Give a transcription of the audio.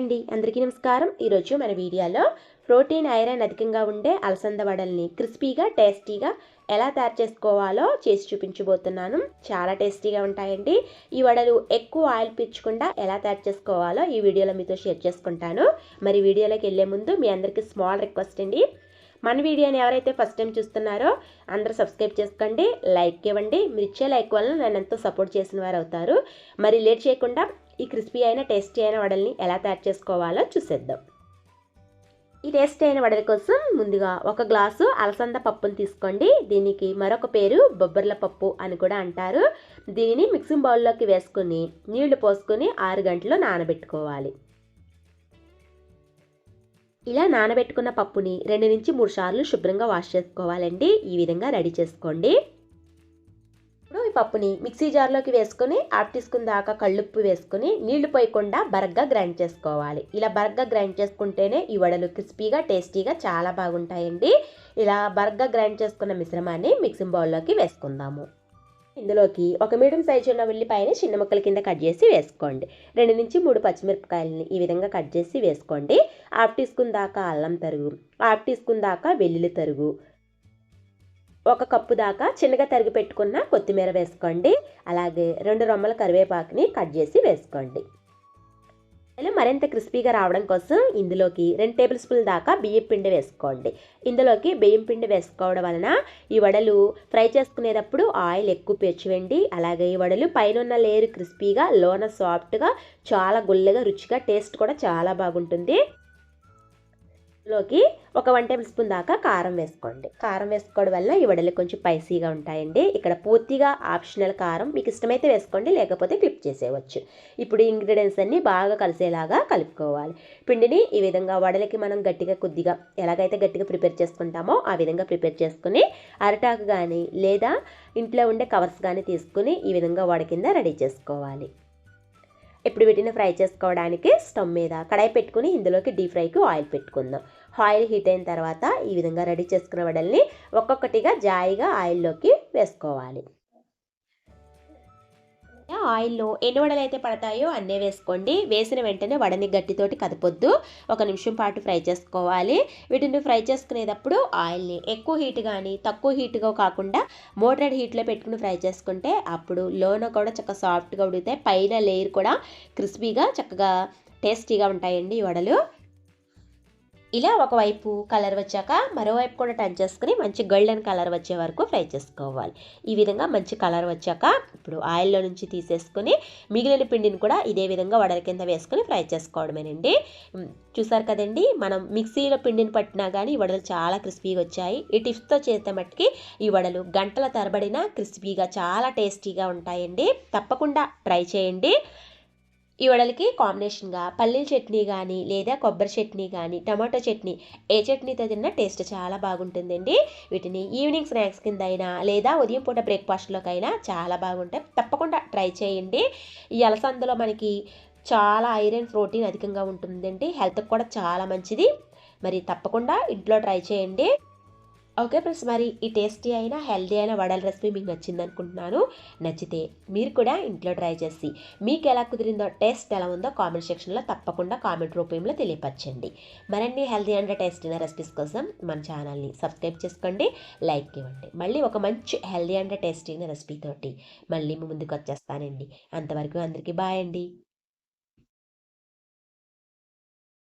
అండి. అందరికీ నమస్కారం. ఈరోజు మన వీడియోలో ప్రోటీన్ ఐరన్ అధికంగా ఉండే అలసంద వడల్ని క్రిస్పీగా టేస్టీగా ఎలా తయారు చేసుకోవాలో చేసి చూపించబోతున్నాను. చాలా టేస్టీగా ఉంటాయండి. ఈ వడలు ఎక్కువ ఆయిల్ పీల్చకుండా ఎలా తయారు చేసుకోవాలో ఈ వీడియోలో మీతో షేర్ చేసుకుంటాను. మరి వీడియోలోకి వెళ్ళే ముందు మీ అందరికీ స్మాల్ రిక్వెస్ట్ అండి. మన వీడియోని ఎవరైతే ఫస్ట్ టైం చూస్తున్నారో అందరూ సబ్స్క్రైబ్ చేసుకోండి లైక్ ఇవ్వండి. మీరు ఇచ్చే లైక్ వల్ల నన్ను ఎంతో సపోర్ట్ చేసిన వారు అవుతారు. మరి లేట్ చేయకుండా ఈ క్రిస్పీ అయిన టేస్టీ అయిన వడల్ని ఎలా తయారు చేసుకోవాలో చూసేద్దాం. ఈ టేస్ట్ అయిన వడల కోసం ముందుగా ఒక గ్లాసు అలసంద పప్పును తీసుకోండి. దీనికి మరొక పేరు బొబ్బర్ల పప్పు అని కూడా అంటారు. దీనిని మిక్సింగ్ బౌల్లోకి వేసుకుని నీళ్ళు పోసుకొని ఆరు గంటలు నానబెట్టుకోవాలి. ఇలా నానబెట్టుకున్న పప్పుని రెండు నుంచి మూడు సార్లు శుభ్రంగా వాష్ చేసుకోవాలండి. ఈ విధంగా రెడీ చేసుకోండి. ఇప్పుడు ఈ పప్పుని మిక్సీ జార్లోకి వేసుకొని ఆఫ్ తీసుకున్న దాకా కళ్ళుప్పు వేసుకొని నీళ్ళు పోయకుండా బరగ్గా గ్రైండ్ చేసుకోవాలి. ఇలా బరగ్గా గ్రైండ్ చేసుకుంటేనే ఈ వడలు క్రిస్పీగా టేస్టీగా చాలా బాగుంటాయండి. ఇలా బరగ్గా గ్రైండ్ చేసుకున్న మిశ్రమాన్ని మిక్సింగ్ బౌల్లోకి వేసుకుందాము. ఇందులోకి ఒక మీడియం సైజు ఉన్న ఉల్లిపాయని చిన్న ముక్కల కింద కట్ చేసి వేసుకోండి. రెండు నుంచి మూడు పచ్చిమిరపకాయలని ఈ విధంగా కట్ చేసి వేసుకోండి. హాఫ్ టీ స్పూన్ దాకా అల్లం తరుగు హాఫ్ టీ స్పూన్ దాకా వెల్లుల్లి తరుగు ఒక కప్పు దాకా చిన్నగా తరిగి పెట్టుకున్న కొత్తిమీర వేసుకోండి. అలాగే రెండు రొమ్మల కరివేపాకుని కట్ చేసి వేసుకోండి. ఇలా మరింత క్రిస్పీగా రావడం కోసం ఇందులోకి రెండు టేబుల్ స్పూన్ దాకా బియ్యం పిండి వేసుకోండి. ఇందులోకి బియ్యం పిండి వేసుకోవడం వలన ఈ వడలు ఫ్రై చేసుకునేటప్పుడు ఆయిల్ ఎక్కువ పెంచువండి అలాగే ఈ వడలు పైన లేయర్ క్రిస్పీగా లోన సాఫ్ట్గా చాలా గుల్లగా రుచిగా టేస్ట్ కూడా చాలా బాగుంటుంది. లోకి ఒక వన్ టేబుల్ స్పూన్ దాకా కారం వేసుకోండి. కారం వేసుకోవడం వల్ల ఈ వడలు కొంచెం స్పైసీగా ఉంటాయండి. ఇక్కడ పూర్తిగా ఆప్షనల్ కారం మీకు ఇష్టమైతే వేసుకోండి లేకపోతే క్లిప్ చేసేయవచ్చు. ఇప్పుడు ఇంగ్రీడియంట్స్ అన్నీ బాగా కలిసేలాగా కలుపుకోవాలి. పిండిని ఈ విధంగా వడలకి మనం గట్టిగా కొద్దిగా ఎలాగైతే గట్టిగా ప్రిపేర్ చేసుకుంటామో ఆ విధంగా ప్రిపేర్ చేసుకుని అరటాకు కానీ లేదా ఇంట్లో ఉండే కవర్స్ కానీ తీసుకుని ఈ విధంగా వడ కింద రెడీ చేసుకోవాలి. ఇప్పుడు వీటిని ఫ్రై చేసుకోవడానికి స్టవ్ మీద కడాయి పెట్టుకుని ఇందులోకి డీప్ ఫ్రైకి ఆయిల్ పెట్టుకుందాం. ఆయిల్ హీట్ అయిన తర్వాత ఈ విధంగా రెడీ చేసుకున్న వడల్ని ఒక్కొక్కటిగా జాయిగా ఆయిల్లోకి వేసుకోవాలి. ఆయిల్లో ఎన్ని వడలు అయితే పడతాయో అన్నీ వేసుకోండి. వేసిన వెంటనే వడని గట్టితోటి కదపొద్దు. ఒక నిమిషం పాటు ఫ్రై చేసుకోవాలి. వీటిని ఫ్రై చేసుకునేటప్పుడు ఆయిల్ని ఎక్కువ హీట్ కానీ తక్కువ హీట్గా కాకుండా మోటరెడ్ హీట్లో పెట్టుకుని ఫ్రై చేసుకుంటే అప్పుడు లోన కూడా చక్కగా సాఫ్ట్గా ఉడితే పైన లేయర్ కూడా క్రిస్పీగా చక్కగా టేస్టీగా ఉంటాయండి ఈ వడలు. ఇలా ఒకవైపు కలర్ వచ్చాక మరోవైపు కూడా టచ్ చేసుకుని మంచి గోల్డెన్ కలర్ వచ్చే వరకు ఫ్రై చేసుకోవాలి. ఈ విధంగా మంచి కలర్ వచ్చాక ఇప్పుడు ఆయిల్లో నుంచి తీసేసుకుని మిగిలిన పిండిని కూడా ఇదే విధంగా వడల కింద వేసుకుని ఫ్రై చేసుకోవడమేనండి. చూసారు కదండి మనం మిక్సీలో పిండిని పట్టినా కానీ ఈ వడలు చాలా క్రిస్పీగా వచ్చాయి. ఈ టిప్స్తో చేస్తే మట్టుకి ఈ వడలు గంటల తరబడిన క్రిస్పీగా చాలా టేస్టీగా ఉంటాయండి. తప్పకుండా ట్రై చేయండి. ఈ వడలకి కాంబినేషన్గా పల్లీల చట్నీ కానీ లేదా కొబ్బరి చట్నీ కానీ టమాటో చట్నీ ఏ చట్నీతో తిన్నా టేస్ట్ చాలా బాగుంటుందండి. వీటిని ఈవినింగ్ స్నాక్స్ కింద అయినా లేదా ఉదయం పూట బ్రేక్ఫాస్ట్లోకైనా చాలా బాగుంటాయి. తప్పకుండా ట్రై చేయండి. ఈ అలసందలో మనకి చాలా ఐరన్ ప్రోటీన్ అధికంగా ఉంటుందండి. హెల్త్కి కూడా చాలా మంచిది. మరి తప్పకుండా ఇంట్లో ట్రై చేయండి. ఓకే ఫ్రెండ్స్ మరి ఈ టేస్టీ అయిన హెల్దీ అయిన వడల రెసిపీ మీకు నచ్చింది అనుకుంటున్నాను నచ్చితే మీరు కూడా ఇంట్లో ట్రై చేసి మీకు ఎలా కుదిరిందో టేస్ట్ ఎలా ఉందో కామెంట్ సెక్షన్లో తప్పకుండా కామెంట్ రూపంలో తెలియపరచండి. మరిన్ని హెల్దీ అండ్ టేస్టీ అయిన రెసిపీస్ కోసం మన ఛానల్ని సబ్స్క్రైబ్ చేసుకోండి లైక్ ఇవ్వండి. మళ్ళీ ఒక మంచి హెల్దీ అండ్ టేస్టీ అయిన రెసిపీ తోటి మళ్ళీ ముందుకు వచ్చేస్తానండి. అంతవరకు అందరికీ బాయ్ అండి.